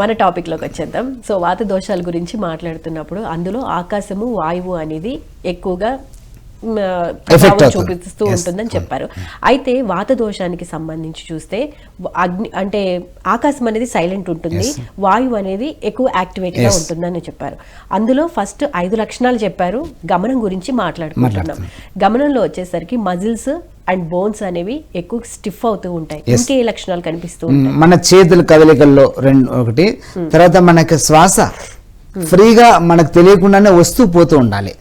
మన టాపిక్లోకి వచ్చేద్దాం. సో వాత దోషాల గురించి మాట్లాడుతున్నప్పుడు అందులో ఆకాశము వాయువు అనేది ఎక్కువగా ప్రభావం. చూపిస్తూ ఉంటుందని చెప్పారు. అయితే వాత దోషానికి సంబంధించి చూస్తే అగ్ని అంటే ఆకాశం అనేది సైలెంట్ ఉంటుంది. వాయువు అనేది ఎక్కువ యాక్టివేట్గా ఉంటుందని చెప్పారు. అందులో ఫస్ట్ ఐదు లక్షణాలు చెప్పారు. గమనం గురించి మాట్లాడుకుంటున్నాం. గమనంలో వచ్చేసరికి మజిల్స్ అండ్ బోన్స్ అనేవి ఎక్కువ స్టిఫ్ అవుతూ ఉంటాయి. ఇంకే లక్షణాలు కనిపిస్తూ ఉంటాయి. మన చేతుల కదలికల్లో రెండు ఒకటి. తర్వాత మనకి శ్వాస. ఫ్రీగా మనకు తెలియకుండానే వస్తూ పోతూ ఉండాలి.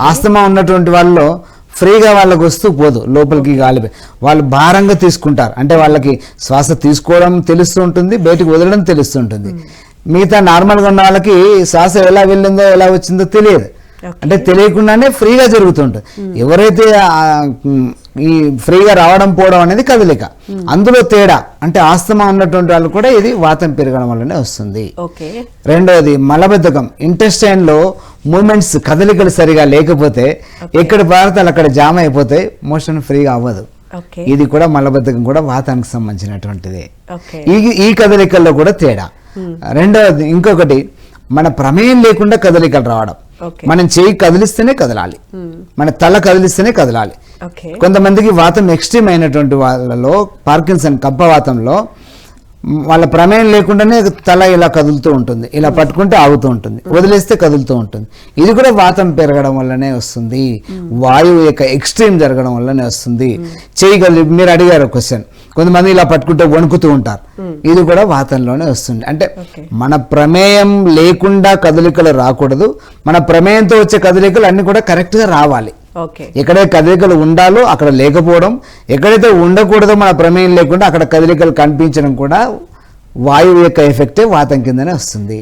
ఆస్తమా ఉన్నటువంటి వాళ్ళలో ఫ్రీగా వాళ్ళకి వస్తూ పోదు లోపలికి గాలి వాళ్ళు భారంగా తీసుకుంటారు. అంటే వాళ్ళకి శ్వాస తీసుకోవడం తెలుస్తూ ఉంటుంది బయటకు వదలడం తెలుస్తూ ఉంటుంది. మిగతా నార్మల్గా ఉన్న వాళ్ళకి శ్వాస ఎలా వెళ్ళిందో ఎలా వచ్చిందో తెలియదు. అంటే తెలియకుండానే ఫ్రీగా జరుగుతుంటుంది ఎవరైతే ఆ, మ్, ఈ ఫ్రీగా రావడం పోవడం అనేది కదలిక. అందులో తేడా అంటే ఆస్తమా ఉన్నటువంటి వాళ్ళు కూడా ఇది వాతం పెరగడం వల్లనే వస్తుంది. రెండవది మలబద్ధకం. ఇంటెస్టైన్లో మూమెంట్స్ కదలికలు సరిగా లేకపోతే ఎక్కడ పదార్థాలు అక్కడ జామ్ అయిపోతే మోషన్ ఫ్రీగా అవ్వదు. ఇది కూడా మలబద్ధకం కూడా వాతానికి సంబంధించినటువంటిది. ఈ ఈ కదలికల్లో కూడా తేడా. రెండవది ఇంకొకటి మన ప్రమేయం లేకుండా కదలికలు రావడం. మనం చేయి కదిలిస్తేనే కదలాలి. మన తల కదిలిస్తేనే కదలాలి. కొంతమందికి వాతం ఎక్స్ట్రీమ్ అయినటువంటి వాళ్ళలో పార్కిన్సన్ కప్పవాతంలో మ్, వాళ్ళ ప్రమేయం లేకుండానే తల ఇలా కదులుతూ ఉంటుంది. ఇలా పట్టుకుంటే ఆగుతూ ఉంటుంది. వదిలేస్తే కదులుతూ ఉంటుంది. ఇది కూడా వాతం పెరగడం వల్లనే వస్తుంది. వాయువు యొక్క ఎక్స్ట్రీమ్ జరగడం వల్లనే వస్తుంది. చేయి కదిలి మీరు అడిగారు క్వశ్చన్. కొంతమంది ఇలా పట్టుకుంటే వణుకుతూ ఉంటారు. ఇది కూడా వాతంలోనే వస్తుంది. అంటే. మన ప్రమేయం లేకుండా కదలికలు రాకూడదు. మన ప్రమేయంతో వచ్చే కదలికలు అన్ని కూడా కరెక్ట్గా రావాలి. ఎక్కడే కదలికలు ఉండాలో అక్కడ లేకపోవడం ఎక్కడైతే ఉండకూడదో మన ప్రమేయం లేకుండా అక్కడ కదలికలు కనిపించడం కూడా వాయువు యొక్క ఎఫెక్టే వాతం కిందనే వస్తుంది.